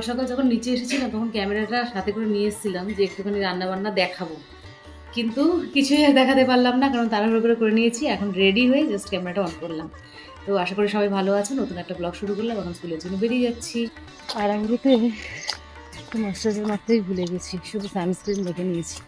সকাল সকাল যখন নিচে এসেছিলাম, তখন ক্যামেরাটা সাথে করে নিয়ে এসেছিলাম যে একটুখানি রান্নাবান্না দেখাবো। কিন্তু কিছুই আর দেখাতে পারলাম না, কারণ তাড়াহুড়ো করে করে নিয়েছি, এখন রেডি হয়ে জাস্ট ক্যামেরাটা অন করলাম। তো আশা করি সবাই ভালো আছে, নতুন একটা ব্লগ শুরু করলাম, এখন স্কুলের জন্য বেরিয়ে যাচ্ছি। আর আমি তো ময়শ্চারাইজার মাত্রই ভুলে গেছি, শুধু সানস্ক্রিন দেখে নিয়েছি।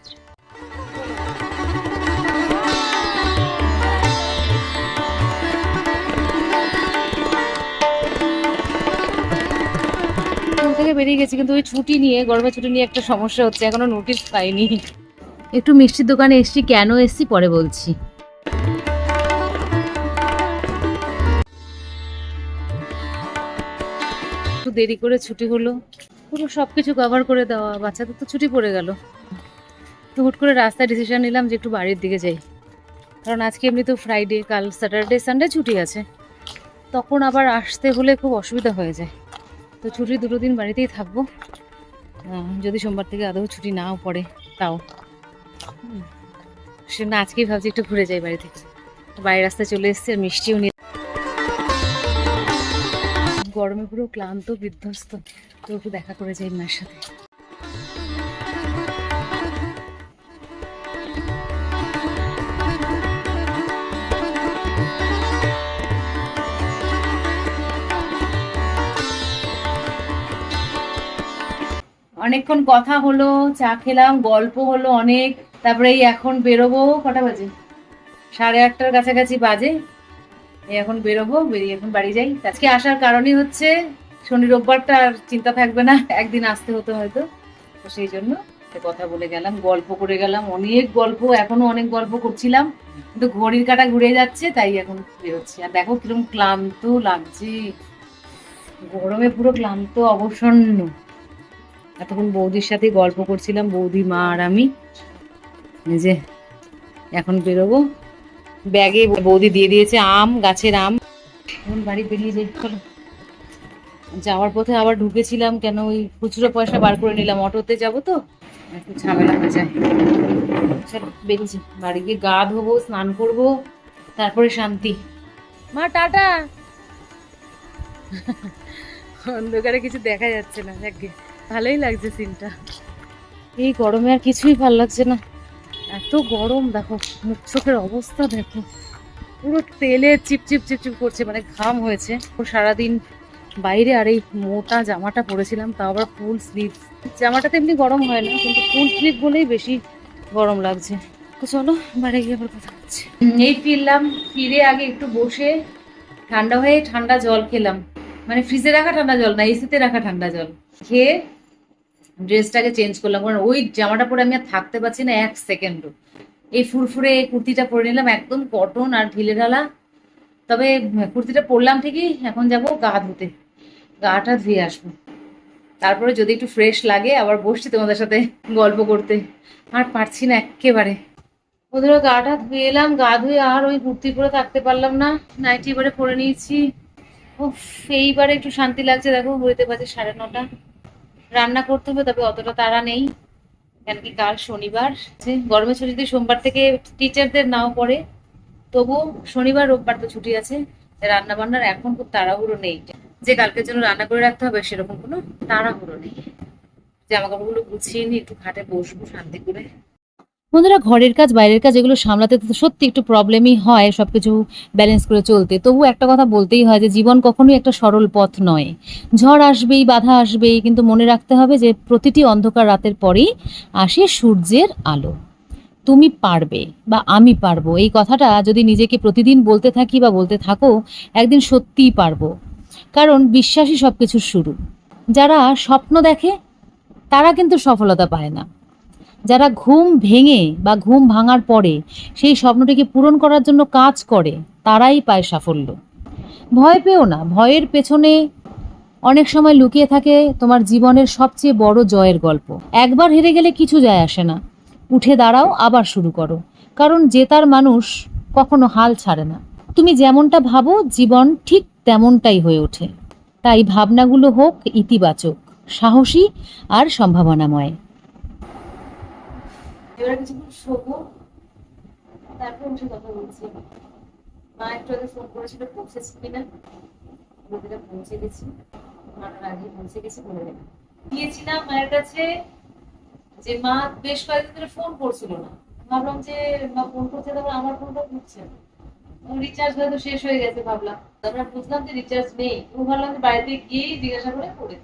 বেরিয়ে গেছি কিন্তু ওই ছুটি নিয়ে গরমের ছুটি নিয়ে একটা সমস্যা হচ্ছে এখনও নোটিশ পাইনি। একটু মিষ্টির দোকানে এসছি কেন এসছি পরে বলছি। একটু দেরি করে ছুটি হলো পুরো সব কিছু কভার করে দেওয়া বাচ্চাদের তো ছুটি পড়ে গেল। তো হুট করে রাস্তায় ডিসিশন নিলাম যে একটু বাড়ির দিকে যাই। কারণ আজকে এমনি তো ফ্রাইডে কাল স্যাটারডে সানডে ছুটি আছে। তখন আবার আসতে হলে খুব অসুবিধা হয়ে যায়। তো ছুটি দুটো দিন বাড়িতেই থাকব। যদি সোমবার থেকে আদৌ ছুটি নাও পড়ে, তাও। সেজন্য আজকেই ভাবছি একটু ঘুরে যাই বাড়ি থেকে। বাইরের রাস্তায় চলে এসছে আর মিষ্টিও নিয়ে গরমে পুরো ক্লান্ত, বিধ্বস্ত। তো একটু দেখা করে যাই মার সাথে। অনেকক্ষণ কথা হলো, চা খেলাম, গল্প হলো অনেক, তারপরে এই এখন বেরোবো, কটা বাজে? সাড়ে আটটার কাছাকাছি বাজে। এই এখন বেরোবো, বেরিয়ে এখন বাড়ি যাই। আজকে আসার কারণই হচ্ছে, শনি রোববারটা আর চিন্তা থাকবে না, একদিন আসতে হতো হয়তো। তো সেই জন্য কথা বলে গেলাম, গল্প করে গেলাম। অনেক গল্প এখনও অনেক গল্প করছিলাম। কিন্তু ঘড়ির কাটা ঘুরে যাচ্ছে, তাই এখন বেরোচ্ছি। আর দেখো কীরকম ক্লান্ত লাগছে। গরমে পুরো ক্লান্ত, অবসন্ন। এতক্ষণ বৌদির সাথে গল্প করছিলাম, বৌদি, মা আর আমি। যে, এখন বেরোবো। ব্যাগে বৌদি দিয়ে দিয়েছে আম, গাছের আম। এখন বাড়ি বেরিয়ে যাই, চলো। যাওয়ার পথে আবার ঢুকেছিলাম কেন, ওই খুচরো পয়সা বার করে নিলাম, অটোতে যাব তো। একটু ঝামেলা হয়ে যায়। চলো, বেরিয়েছি। বাড়ি গিয়ে গা ধোবো, স্নান করব, তারপরে শান্তি। মা, টাটা! অন্ধকারে কিছু দেখা যাচ্ছে না, যাকে ভালোই লাগছে সিনটা এই গরমে আর কিছুই ভালো লাগছে না। এত গরম, দেখো, মুখ চোখের অবস্থা, দেখো। পুরো তেলে চিপচিপ চিপচিপ করছে মানে ঘাম হয়েছে। সারাদিন বাইরে আর এই মোটা জামাটা পরেছিলাম, তাও আবার ফুল স্লিভ জামাটা তো এমনি গরম হয় না, কিন্তু ফুল স্লিভ বলেই বেশি গরম লাগছে। তো চলো বাড়ি গিয়ে আবার কথা হচ্ছে এই ফিরলাম, ফিরে আগে একটু বসে ঠান্ডা হয়ে ঠান্ডা জল খেলাম। মানে ফ্রিজে রাখা ঠান্ডা জল না এসিতে রাখা ঠান্ডা জল। খেয়ে ড্রেসটাকে চেঞ্জ করলাম। কারণ ওই জামাটা পরে আমি আর থাকতে পারছি না এক সেকেন্ডও এই ফুরফুরে কুর্তিটা পরে নিলাম, একদম কটন আর ঢিলে ঢালা তবে কুর্তিটা পরলাম ঠিকই, এখন যাব গা ধুতে। গাটা ধুয়ে আসব। তারপরে যদি একটু ফ্রেশ লাগে, আবার বসছি তোমাদের সাথে গল্প করতে। আর পারছি না একেবারে ওদের গাটা ধুয়ে এলাম, গা ধুয়ে আর ওই কুর্তি পরে থাকতে পারলাম না। নাইটি এবারে পরে নিয়েছি। ও এইবারে একটু শান্তি লাগছে, দেখো হইতে পারছে সাড়ে নটা। রান্না করতে হবে, তবে অতটা তাড়া নেই। কেন কি কাল শনিবার গরমের ছুটিতে সোমবার থেকে টিচারদের নাও পড়ে। তবু শনিবার, রোববার তো ছুটি আছে রান্না বান্নার এখন খুব তাড়াহুড়ো নেই। যে কালকের জন্য রান্না করে রাখতে হবে, সেরকম কোনো তাড়াহুড়ো নেই। জামা কাপড়গুলো গুছিয়ে নিয়ে একটু খাটে বসবো শান্তি করে। বন্ধুরা, ঘরের কাজ, বাইরের কাজ, এগুলো সামলাতে তো সত্যি একটু প্রবলেমই হয় সব কিছু ব্যালেন্স করে চলতে। তবু একটা কথা বলতেই হয় যে, জীবন কখনোই একটা সরল পথ নয়। ঝড় আসবেই, বাধা আসবেই, কিন্তু মনে রাখতে হবে যে, প্রতিটি অন্ধকার রাতের পরেই আসে সূর্যের আলো। তুমি পারবে বা আমি পারব, এই কথাটা যদি নিজেকে প্রতিদিন বলতে থাকি বা বলতে থাকো, একদিন সত্যিই পারব। কারণ বিশ্বাসই সব কিছুর শুরু। যারা স্বপ্ন দেখে, তারা কিন্তু সফলতা পায় না। যারা ঘুম ভেঙে বা ঘুম ভাঙার পরে সেই স্বপ্নটিকে পূরণ করার জন্য কাজ করে, তারাই পায় সাফল্য। ভয় পেও না, ভয়ের পেছনে অনেক সময় লুকিয়ে থাকে তোমার জীবনের সবচেয়ে বড় জয়ের গল্প। একবার হেরে গেলে কিছু যায় আসে না। উঠে দাঁড়াও, আবার শুরু করো। কারণ জেতার মানুষ কখনো হাল ছাড়ে না। তুমি যেমনটা ভাবো, জীবন ঠিক তেমনটাই হয়ে ওঠে। তাই ভাবনাগুলো হোক, ইতিবাচক, সাহসী আর সম্ভাবনাময়। এবার তারপর উঠে কথা বলছি। মা একটু আগে ফোন করেছিল পৌঁছেছি কিনা। পৌঁছে গেছি। মাটার আগে পৌঁছে গেছি বলে মায়ের কাছে যে মা বেশ কয়েকদিন ধরে ফোন করছিল না। ভাবলাম যে মা ফোন করছে তখন আমার ফোনটা রিচার্জ হয়তো শেষ হয়ে গেছে ভাবলাম। তারপরে বুঝলাম যে রিচার্জ নেই। তো ভাবলাম যে বাড়িতে গিয়েই জিজ্ঞাসা করে করে।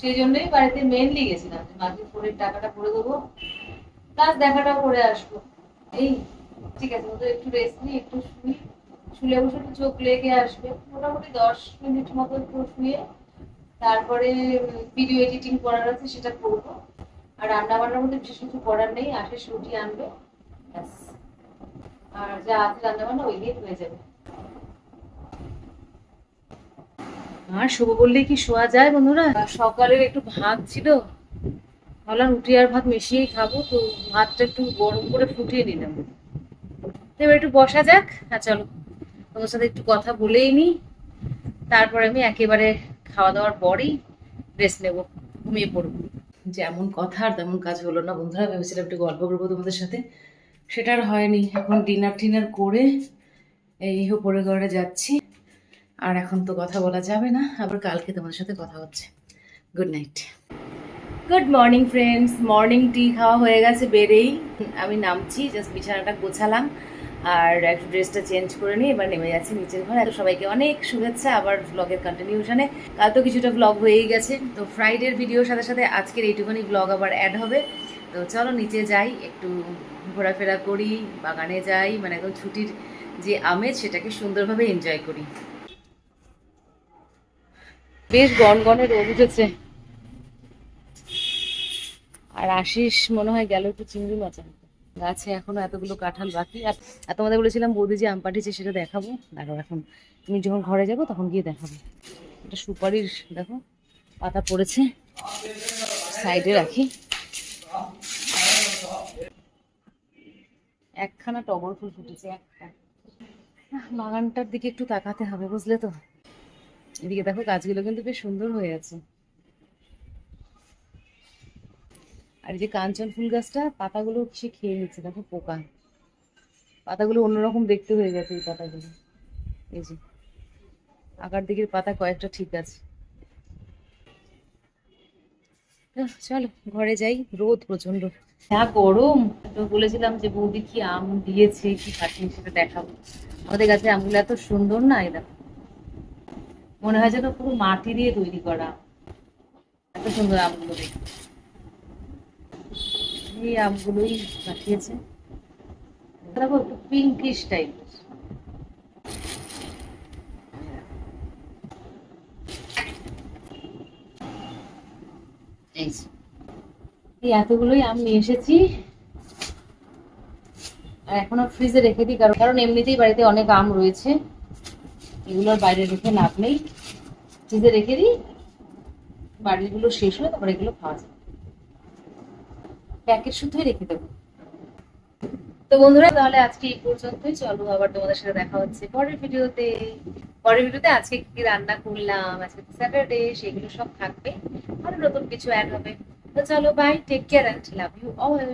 সেই জন্যই বাড়িতে মেনলি গেছিলাম যে মাকে ফোনের টাকাটা করে দেবো? প্লাস দেখাটাও করে আসব। এই, ঠিক আছে তো একটু রেস্ট নিই একটু শুই শুলে বসে একটু চোখ লেগে আসবে। মোটামুটি দশ মিনিট মতো একটু শুয়ে, তারপরে ভিডিও এডিটিং করার আছে, সেটা করব। আর রান্না বান্নার মধ্যে বিশেষ কিছু করার নেই আশিস রুটি আনবে, ব্যাস। আর যা আছে রান্না বান্না ওই দিয়ে হয়ে যাবে। আর শুভ বললেই কি শোয়া যায় বন্ধুরা? সকালের একটু ভাগ ছিল ভাবলাম রুটি আর ভাত মিশিয়েই খাব, তো ভাতটা একটু গরম করে ফুটিয়ে নিলাম। এবার একটু বসা যাক হ্যাঁ চলো। তোমার সাথে একটু কথা বলেই নি তারপরে আমি একেবারে খাওয়া দাওয়ার পরেই রেস্ট নেব, ঘুমিয়ে পড়ব। যেমন কথা আর তেমন কাজ হলো না। বন্ধুরা, ভেবেছিলাম একটু গল্প করব তোমাদের সাথে। সেটা আর হয়নি। এখন ডিনার টিনার করে এই উপরে ঘরে যাচ্ছি। আর এখন তো কথা বলা যাবে না। আবার কালকে তোমাদের সাথে কথা হচ্ছে। Good night good morning friends morning tea খাওয়া হয়ে গেছে, বেড়েই। আমি নামছি জাস্ট বিছানাটা গোছালাম, আর একটু ড্রেসটা চেঞ্জ করে নিই এবার নেমে যাচ্ছি নিচের ঘরে। তো সবাইকে অনেক শুভেচ্ছা আবার ব্লগের কন্টিনিউশনে কাল তো কিছুটা ব্লগ হয়েই গেছে। তো ফ্রাইডের ভিডিওর সাথে সাথে আজকের এইটুখানি ব্লগ আবার অ্যাড হবে। তো চলো নিচে যাই, একটু ঘোরাফেরা করি, বাগানে যাই মানে একদম ছুটির যে আমেজ, সেটাকে সুন্দরভাবে এনজয় করি। বেশ গনগনে রোদ উঠেছে। আর আশিস মনে হয় গেল একটু চিংড়ি মাছ আনতে। গাছে এখনও এতগুলো কাঁঠাল বাকি। আর তোমাদের বলেছিলাম বৌদি যে আম পাঠিয়েছে সেটা দেখাবো। দাঁড়াও এখন তুমি যখন ঘরে যাব তখন গিয়ে দেখাবো। এটা সুপারির, দেখো, পাতা পড়েছে। সাইডে রাখি। একখানা টগর ফুল ফুটেছে, একটা। বাগানটার দিকে একটু তাকাতে হবে, বুঝলে তো? এদিকে দেখো গাছগুলো কিন্তু বেশ সুন্দর হয়ে আছে। আর এই যে কাঞ্চন ফুল গাছটা, পাতাগুলো সে খেয়ে নিচ্ছে, দেখো পোকা। পাতাগুলো অন্যরকম দেখতে হয়ে গেছে এই পাতাগুলো। এই যে, আকার দিকের পাতা কয়েকটা ঠিক আছে। চলো, ঘরে যাই, রোদ প্রচণ্ড যা গরম, তো বলেছিলাম যে বৌদি কি আম দিয়েছে, কি কাটিয়ে সেটা দেখাবো। আমাদের গাছে আমগুলো এত সুন্দর না দেখো। মনে হয় যেন পুরো মাটি দিয়ে তৈরি করা। এত সুন্দর আমগুলো দেখতে। এই আমগুলোই পাঠিয়েছে। দেখো একটু পিঙ্কিশ টাইপ এই এতগুলোই আম নিয়ে এসেছি। আর এখনও ফ্রিজে রেখে দিই কারণ কারণ এমনিতেই বাড়িতে অনেক আম রয়েছে। এগুলোর বাইরে রেখে লাভ নেই। ফ্রিজে রেখে দিই বাড়িগুলো শেষ হলে তারপর এগুলো খাওয়া যায় প্যাকেট শুদ্ধই রেখে দেবো। তো বন্ধুরা, তাহলে আজকে এই পর্যন্তই। চলো আবার তোমাদের সাথে দেখা হচ্ছে পরের ভিডিওতে। পরের ভিডিওতে আজকে কি রান্না করলাম, আজকে স্যাটারডে সেগুলো সব থাকবে। আরও নতুন কিছু অ্যাড হবে। তো চলো bye take care and love you all